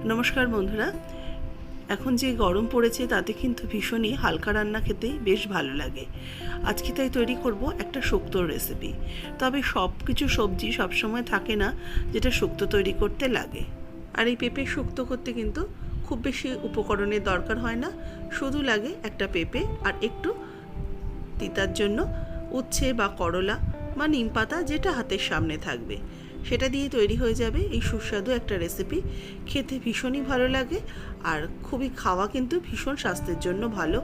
নমস্কার বন্ধুরা। এখন যে গরম পড়েছে তাতে কিন্তু ভীষণই হালকা রান্না খেতে বেশ ভালো লাগে। আজকে তাই তৈরি করব একটা শুক্তোর রেসিপি তবে সব কিছু সবজি সবসময় থাকে না যেটা শুক্তো তৈরি করতে লাগে। আর এই পেঁপে শুক্তো করতে কিন্তু খুব বেশি উপকরণের দরকার হয় না। শুধু লাগে একটা পেঁপে আর একটু তিতার জন্য উচ্ছে বা করলা বা নিম পাতা যেটা হাতের সামনে থাকবে। সেটা দিয়ে তৈরি হয়ে যাবে এই সুস্বাদু একটা রেসিপি খেতে ভীষণই ভালো লাগে আর খুবই খাওয়া কিন্তু ভীষণ স্বাস্থ্যের জন্য ভালো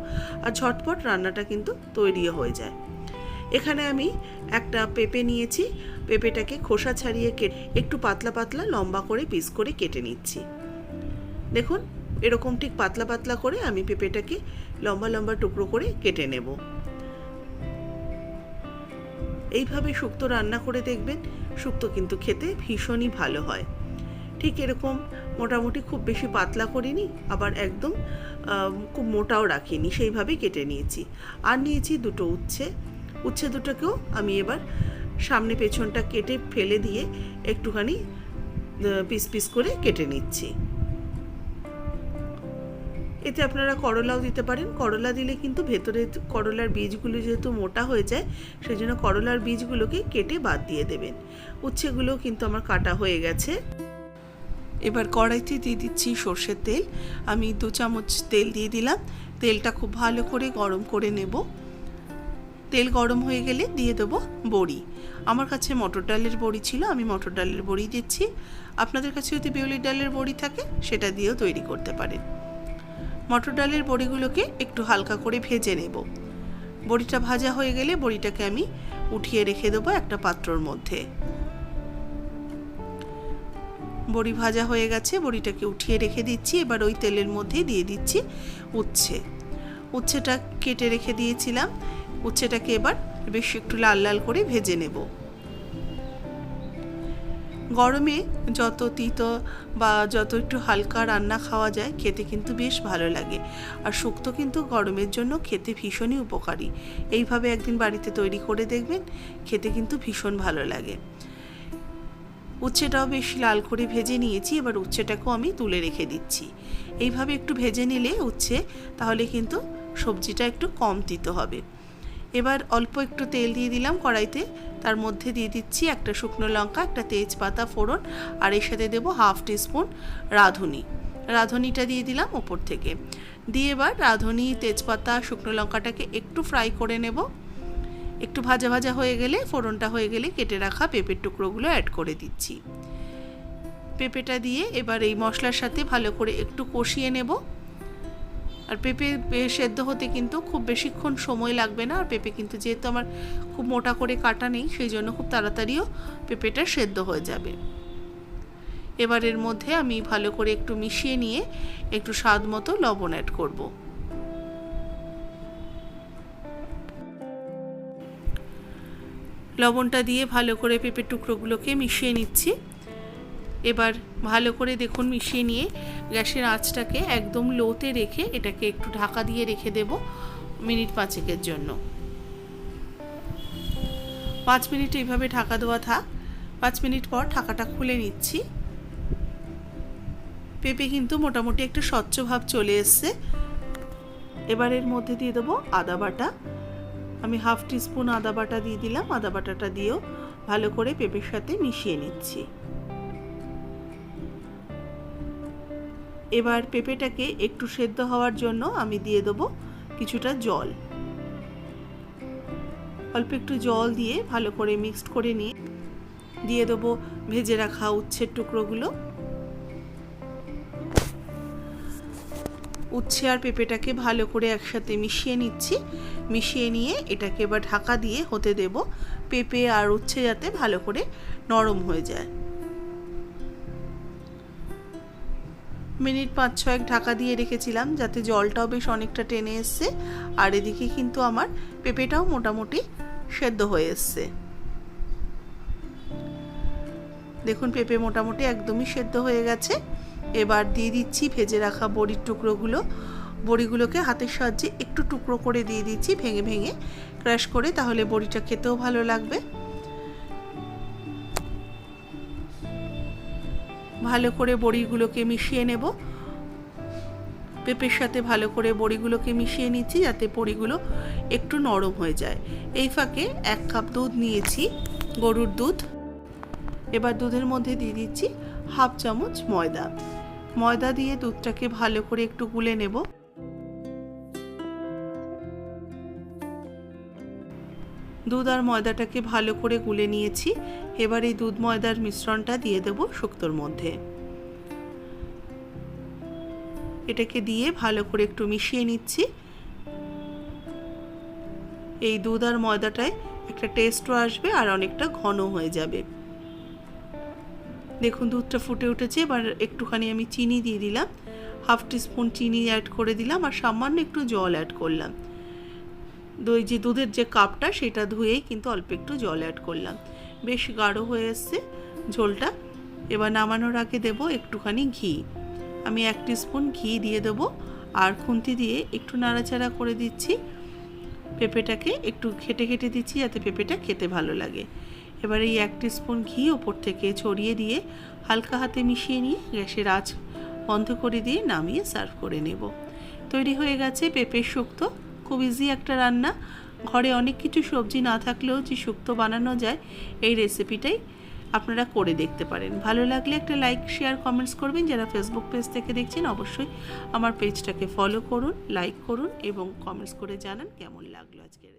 আর ঝটপট রান্নাটা কিন্তু তৈরিও হয়ে যায়। এখানে আমি একটা পেঁপে নিয়েছি, পেঁপেটাকে খোসা ছাড়িয়ে কেটে একটু পাতলা পাতলা লম্বা করে পিস করে কেটে নিচ্ছি। দেখুন, এরকম ঠিক পাতলা পাতলা করে আমি পেঁপেটাকে লম্বা লম্বা টুকরো করে কেটে নেব। এইভাবে শুক্তো রান্না করে দেখবেন, শুক্তো কিন্তু খেতে ভীষণই ভালো হয়। ঠিক এরকম মোটামুটি খুব বেশি পাতলা করিনি, আবার একদম খুব মোটাও রাখিনি, সেইভাবেই কেটে নিয়েছি। আর নিয়েছি দুটো উচ্ছে। উচ্ছে দুটোকেও আমি এবার সামনে পেছনটা কেটে ফেলে দিয়ে একটুখানি পিস পিস করে কেটে নিচ্ছি। এতে আপনারা করলাও দিতে পারেন। করলা দিলে কিন্তু ভেতরে করলার বীজগুলো যেহেতু মোটা হয়ে যায় সেই জন্য করলার বীজগুলোকে কেটে বাদ দিয়ে দেবেন। উচ্ছেগুলো কিন্তু আমার কাটা হয়ে গেছে। এবার কড়াইতে দিয়ে দিচ্ছি সর্ষের তেল। আমি দু চামচ তেল দিয়ে দিলাম। তেলটা খুব ভালো করে গরম করে নেব। তেল গরম হয়ে গেলে দিয়ে দেবো বড়ি। আমার কাছে মটর ডালের বড়ি ছিল, আমি মটর ডালের বড়ি দিচ্ছি। আপনাদের কাছে যদি বিউলির ডালের বড়ি থাকে, সেটা দিয়েও তৈরি করতে পারেন। মটর ডালের বড়িগুলোকে একটু হালকা করে ভেজে নেব। বড়িটা ভাজা হয়ে গেলে বড়িটাকে আমি উঠিয়ে রেখে দেবো একটা পাত্রর মধ্যে। বড়ি ভাজা হয়ে গেছে, বড়িটাকে উঠিয়ে রেখে দিচ্ছি। এবার ওই তেলের মধ্যেই দিয়ে দিচ্ছি উচ্ছে। উচ্ছেটা কেটে রেখে দিয়েছিলাম। উচ্ছেটাকে এবার বেশ একটু লাল লাল করে ভেজে নেব। গরমে যত তিতো বা যত একটু হালকা রান্না খাওয়া যায়, খেতে কিন্তু বেশ ভালো লাগে। আর শুক্তো কিন্তু গরমের জন্য খেতে ভীষণই উপকারী। এইভাবে একদিন বাড়িতে তৈরি করে দেখবেন, খেতে কিন্তু ভীষণ ভালো লাগে। উচ্ছেটাও বেশ লাল করে ভেজে নিয়েছি, এবার উচ্ছেটাকেও আমি তুলে রেখে দিচ্ছি। এইভাবে একটু ভেজে নিলে উচ্ছে, তাহলে কিন্তু সবজিটা একটু কম তিতো হবে। এবার অল্প একটু তেল দিয়ে দিলাম কড়াইতে। তার মধ্যে দিয়ে দিচ্ছি একটা শুকনো লঙ্কা, একটা তেজপাতা ফোড়ন, আর এর সাথে দেবো হাফ টিস্পুন রাঁধুনি। রাঁধুনিটা দিয়ে দিলাম ওপর থেকে। দিয়ে এবার রাঁধুনি, তেজপাতা, শুকনো লঙ্কাটাকে একটু ফ্রাই করে নেব। একটু ভাজা ভাজা হয়ে গেলে, ফোড়নটা হয়ে গেলে কেটে রাখা পেঁপের টুকরোগুলো অ্যাড করে দিচ্ছি। পেঁপেটা দিয়ে এবার এই মশলার সাথে ভালো করে একটু কষিয়ে নেব। আর পেঁপে সেদ্ধ হতে কিন্তু খুব বেশিক্ষণ সময় লাগবে না। আর পেঁপে কিন্তু যেহেতু আমার খুব মোটা করে কাটা নেই, সেই জন্য খুব তাড়াতাড়িও পেঁপেটা সেদ্ধ হয়ে যাবে। এবার এর মধ্যে আমি ভালো করে একটু মিশিয়ে নিয়ে একটু স্বাদ মতো লবণ অ্যাড করব। লবণটা দিয়ে ভালো করে পেঁপের টুকরোগুলোকে মিশিয়ে নিচ্ছি। এবার ভালো করে দেখুন মিশিয়ে নিয়ে গ্যাসের আঁচটাকে একদম লোতে রেখে এটাকে একটু ঢাকা দিয়ে রেখে দেব মিনিট পাঁচেকের জন্য। পাঁচ মিনিট এইভাবে ঢাকা দেওয়া থাক। পাঁচ মিনিট পর ঢাকাটা খুলে নিচ্ছি। পেঁপে কিন্তু মোটামুটি একটা স্বচ্ছ ভাব চলে এসছে। এবার এর মধ্যে দিয়ে দেবো আদা বাটা। আমি হাফ টিস্পুন আদা বাটা দিয়ে দিলাম। আদা বাটাটা দিয়েও ভালো করে পেঁপের সাথে মিশিয়ে নিচ্ছি। এবার পেঁপেটাকে একটু সেদ্ধ হওয়ার জন্য আমি দিয়ে দেবো কিছুটা জল। অল্প একটু জল দিয়ে ভালো করে মিক্সড করে নিয়ে দিয়ে দেবো ভেজে রাখা উচ্ছের টুকরোগুলো। উচ্ছে আর পেঁপেটাকে ভালো করে একসাথে মিশিয়ে নিচ্ছি। মিশিয়ে নিয়ে এটাকে এবার ঢাকা দিয়ে হতে দেব পেঁপে আর উচ্ছে যাতে ভালো করে নরম হয়ে যায়। মিনিট পাঁচ ছয়েক ঢাকা দিয়ে রেখেছিলাম যাতে জলটাও বেশ অনেকটা টেনে এসছে। আর এদিকে কিন্তু আমার পেঁপেটাও মোটামুটি সেদ্ধ হয়ে এসছে। দেখুন, পেঁপে মোটামুটি একদমই সেদ্ধ হয়ে গেছে। এবার দিয়ে দিচ্ছি ভেজে রাখা বড়ির টুকরোগুলো। বড়িগুলোকে হাতের সাহায্যে একটু টুকরো করে দিয়ে দিচ্ছি ভেঙে ভেঙে। ক্র্যাশ করে তাহলে বড়িটা খেতেও ভালো লাগবে। ভালো করে বড়িগুলোকে মিশিয়ে নেব। পেঁপের সাথে ভালো করে বড়িগুলোকে মিশিয়ে নিচ্ছি যাতে বড়িগুলো একটু নরম হয়ে যায়। এই ফাঁকে এক কাপ দুধ নিয়েছি, গরুর দুধ। এবার দুধের মধ্যে দিয়ে দিচ্ছি হাফ চামচ ময়দা। ময়দা দিয়ে দুধটাকে ভালো করে একটু গুলে নেব। দুধ আর ময়দাটাকে ভালো করে গুলে নিয়েছি। এবার এই দুধ ময়দার মিশ্রণটা দিয়ে দেব শুক্তোর মধ্যে। এটাকে দিয়ে ভালো করে একটু মিশিয়ে নিচ্ছি। এই দুধ আর ময়দাটায় একটা টেস্টও আসবে আর অনেকটা ঘন হয়ে যাবে। দেখুন, দুধটা ফুটে উঠেছে। এবার একটুখানি আমি চিনি দিয়ে দিলাম। হাফ টিস্পুন চিনি অ্যাড করে দিলাম আর সামান্য একটু জল অ্যাড করলাম। দই যে দুধের যে কাপটা, সেটা ধুয়েই কিন্তু অল্প একটু জল অ্যাড করলাম। বেশ গাঢ় হয়ে এসছে ঝোলটা। এবার নামানোর আগে দেবো একটুখানি ঘি। আমি এক স্পুন ঘি দিয়ে দেবো আর খুন্তি দিয়ে একটু নাড়াচাড়া করে দিচ্ছি। পেঁপেটাকে একটু খেটে খেটে দিচ্ছি যাতে পেঁপেটা খেতে ভালো লাগে। এবার এই এক স্পুন ঘি ওপর থেকে ছড়িয়ে দিয়ে হালকা হাতে মিশিয়ে নিয়ে গ্যাসের আঁচ বন্ধ করে দিয়ে নামিয়ে সার্ভ করে নেব। তৈরি হয়ে গেছে পেঁপের শুক্তো। খুব ইজি একটা রান্না। ঘরে অনেক কিছু সবজি না থাকলেও যে শুক্তো বানানো যায়, এই রেসিপিটাই আপনারা করে দেখতে পারেন। ভালো লাগলে একটা লাইক শেয়ার কমেন্টস করবেন। যারা ফেসবুক পেজ থেকে দেখছেন, অবশ্যই আমার পেজটাকে ফলো করুন লাইক করুন এবং কমেন্টস করে জানান কেমন লাগল আজকের